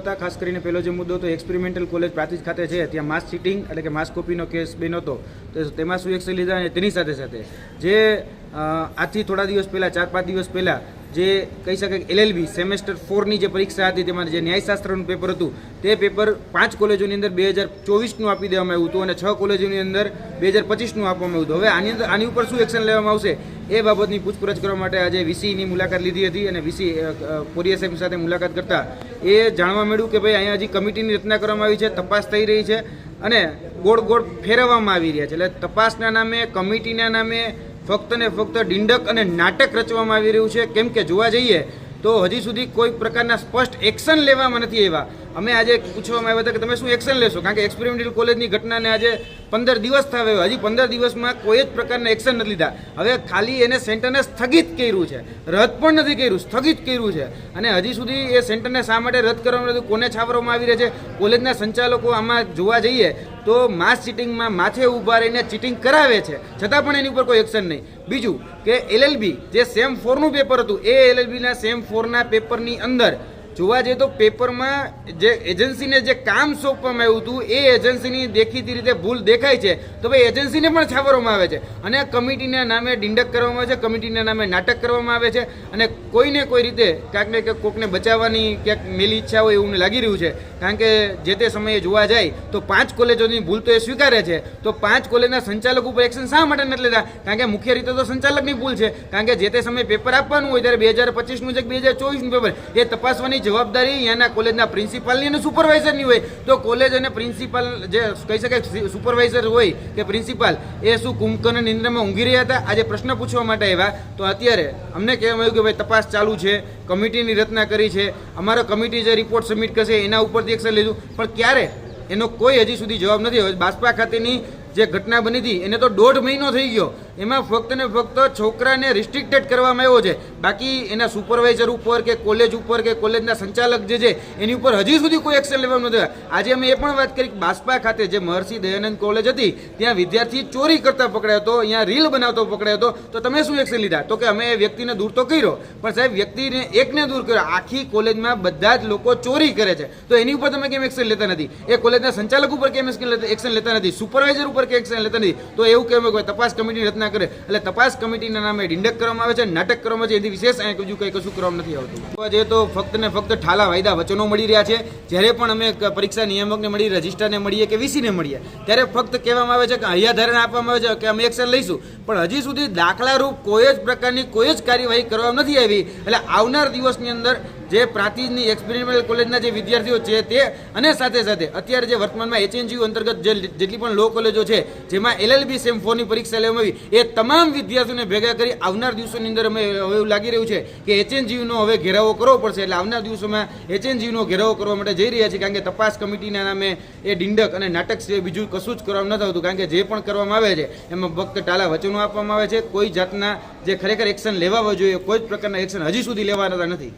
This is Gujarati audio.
હતા. ખાસ કરીને પહેલો જે મુદ્દો હતો એક્સપેરિમેન્ટલ કોલેજ પ્રાંતિજ ખાતે છે. ત્યાં માસ ચીટિંગ એટલે કે માસ કોપીનો કેસ બન્યો હતો. તો તેમાં શું એક્શન લીધા અને તેની સાથે સાથે જે આજથી થોડા દિવસ પહેલાં, ચાર પાંચ દિવસ પહેલાં જે કહી શકાય એલએલબી સેમેસ્ટર ફોરની જે પરીક્ષા હતી, તેમાં જે ન્યાયશાસ્ત્રનું પેપર હતું, તે પેપર પાંચ કોલેજોની અંદર બે હજાર ચોવીસનું આપી દેવામાં આવ્યું હતું અને છ કોલેજોની અંદર બે હજાર પચીસનું આપવામાં આવ્યું હતું. હવે આની અંદર, આની ઉપર શું એક્શન લેવામાં આવશે? એ બાબતની પૂછપરછ કરવા માટે આજે વીસીની મુલાકાત લીધી હતી અને વીસી કોરિયા સાહેબ સાથે મુલાકાત કરતા એ જાણવા મળ્યું કે ભાઈ અહીંયા હજી કમિટીની રચના કરવામાં આવી છે, તપાસ થઈ રહી છે અને ગોળ ગોળ ફેરવવામાં આવી રહ્યા છે. એટલે તપાસના નામે, કમિટીના નામે ફક્ત ને ફક્ત ડિંડક અને નાટક રચવામાં આવી રહ્યું છે. કેમ કે જોવા જઈએ તો હજી સુધી કોઈ પ્રકારના સ્પષ્ટ એક્શન લેવામાં નથી આવ્યા. અમે આજે પૂછવામાં આવ્યા હતા કે તમે શું એક્શન લેશો? કારણ કે એક્સપેરિમેન્ટલ કોલેજની ઘટનાને આજે પંદર દિવસ થવા હજી પંદર દિવસમાં કોઈ જ પ્રકારના એક્શન નથી લીધા. હવે ખાલી એને સેન્ટરને સ્થગિત કર્યું છે. રદ પણ નથી કર્યું, સ્થગિત કર્યું છે. અને હજી સુધી એ સેન્ટરને શા માટે રદ કરવામાં નથી કોને છાવરવામાં આવી રહ્યા છે? કોલેજના સંચાલકો આમાં જોવા જઈએ તો માસ ચીટિંગમાં માથે ઊભા રહીને ચીટિંગ કરાવે છે. છતાં પણ એની ઉપર કોઈ એક્શન નહીં. બીજું કે એલએલબી જે સેમ ફોરનું પેપર હતું, એ એલએલબીના સેમ ફોરના પેપરની અંદર જોવા જઈએ તો પેપરમાં જે એજન્સીને જે કામ સોંપવામાં આવ્યું હતું, એ એજન્સીની દેખીતી રીતે ભૂલ દેખાય છે. તો ભાઈ એજન્સીને પણ છાવરવામાં આવે છે. અને કમિટીના નામે ડિંડક કરવામાં આવે છે, કમિટીના નામે નાટક કરવામાં આવે છે. અને કોઈને કોઈ રીતે ક્યાંક ને ક્યાંક કોકને બચાવવાની ક્યાંક મેલી ઈચ્છા હોય એવું લાગી રહ્યું છે. કારણ કે જે તે સમયે જોવા જાય, તો પાંચ કોલેજોની ભૂલ તો એ સ્વીકારે છે. તો પાંચ કોલેજના સંચાલક ઉપર એક્શન શા માટે નથી લેતા? કારણ કે મુખ્ય રીતે તો સંચાલકની ભૂલ છે. કારણ કે જે તે સમયે પેપર આપવાનું હોય, ત્યારે બે હજાર પચીસનું છે બે હજાર ચોવીસનું પેપર. એ તપાસવાની જવાબદારી અહીંયાના કોલેજના પ્રિન્સિપાલની અને સુપરવાઇઝરની હોય. તો કોલેજ અને પ્રિન્સિપાલ જે કહી શકાય સુપરવાઇઝર હોય કે પ્રિન્સિપાલ, એ શું કુંભકર્ણ નિંદ્રમાં ઊંઘી રહ્યા હતા? આજે પ્રશ્ન પૂછવા માટે આવ્યા. તો અત્યારે અમને કહેવામાં આવ્યું કે ભાઈ તપાસ ચાલુ છે, કમિટીની રચના કરી છે. અમારો કમિટી જે રિપોર્ટ સબમિટ કરશે એના ઉપરથી એક્શન લીધું. પણ ક્યારે? એનો કોઈ હજી સુધી જવાબ નથી બાસ્પા ખાતેની જે ઘટના બની હતી, એને તો દોઢ મહિનો થઈ ગયો. એમાં ફક્ત ને ફક્ત છોકરાને રિસ્ટ્રિક્ટેડ કરવામાં આવ્યો છે. બાકી એના સુપરવાઇઝર ઉપર કે કોલેજ ઉપર કે કોલેજના સંચાલક જે છે, એની ઉપર હજી સુધી કોઈ એક્શન લેવામાં નથી. આજે અમે એ પણ વાત કરી કે બાસ્પા ખાતે જે મહર્ષિ દયાનંદ કોલેજ હતી, ત્યાં વિદ્યાર્થી ચોરી કરતા પકડાયો હતો, અહીંયા રીલ બનાવતો પકડાયો હતો. તો તમે શું એક્શન લીધા? તો કે અમે એ વ્યક્તિને દૂર તો કર્યો, પણ સાહેબ વ્યક્તિને એકને દૂર કર્યો. આખી કોલેજમાં બધા જ લોકો ચોરી કરે છે. તો એની ઉપર તમે કેમ એક્શન લેતા નથી? એ કોલેજના સંચાલક ઉપર કેમ એક્શન લેતા નથી? સુપરવાઇઝર ઉપર કે એક્શન લેતા નથી? તો એવું કેમ તપાસ કમિટીની રચના કરે. એટલે તપાસ કમિટીના નામે ડિંડક કરવામાં આવે છે, નાટક કરવામાં આવે છે, એથી વિશેષ અહીં બીજું કંઈ કશું કરવામાં નથી આવતું. જોવા તો ફક્ત ને ફક્ત ઠાલા વાયદા વચનો મળી રહ્યા છે. જ્યારે પણ અમે પરીક્ષા નિયામકને મળી, રજિસ્ટ્રારને મળીએ કે વીસીને મળીએ, ત્યારે ફક્ત કહેવામાં આવે છે કે અહીંયા ધારણા આપવામાં આવે છે કે અમે એક્શન લઈશું. પણ હજી સુધી દાખલારૂપ કોઈ જ પ્રકારની કોઈ જ કાર્યવાહી કરવામાં નથી આવી. એટલે આવનાર દિવસની અંદર જે પ્રાંતિજની એક્સપેરિમેન્ટલ કોલેજના જે વિદ્યાર્થીઓ છે તે અને સાથે સાથે અત્યારે જે વર્તમાનમાં એચએનજીયુ અંતર્ગત જે જેટલી પણ લો કોલેજો છે, જેમાં એલએલબી સેમ ફોરની પરીક્ષા લેવામાં આવી, એ તમામ વિદ્યાર્થીઓને ભેગા કરી આવનાર દિવસોની અંદર અમે, હવે એવું લાગી રહ્યું છે કે એચએનજીયુનો હવે ઘેરાવો કરવો પડશે. એટલે આવનાર દિવસોમાં એચએનજીયુનો ઘેરાવો કરવા માટે જઈ રહ્યા છે કારણ કે તપાસ કમિટીના નામે એ ડિંડક અને નાટક સિવાય બીજું કશું જ કરવામાં નથી આવતું, કારણ કે જે પણ કરવામાં આવે છે, એમાં ફક્ત ટાલા વચનો આપવામાં આવે છે. કોઈ જાતના જે ખરેખર એક્શન લેવા જોઈએ, કોઈ જ પ્રકારના એક્શન હજી સુધી લેવાના નથી.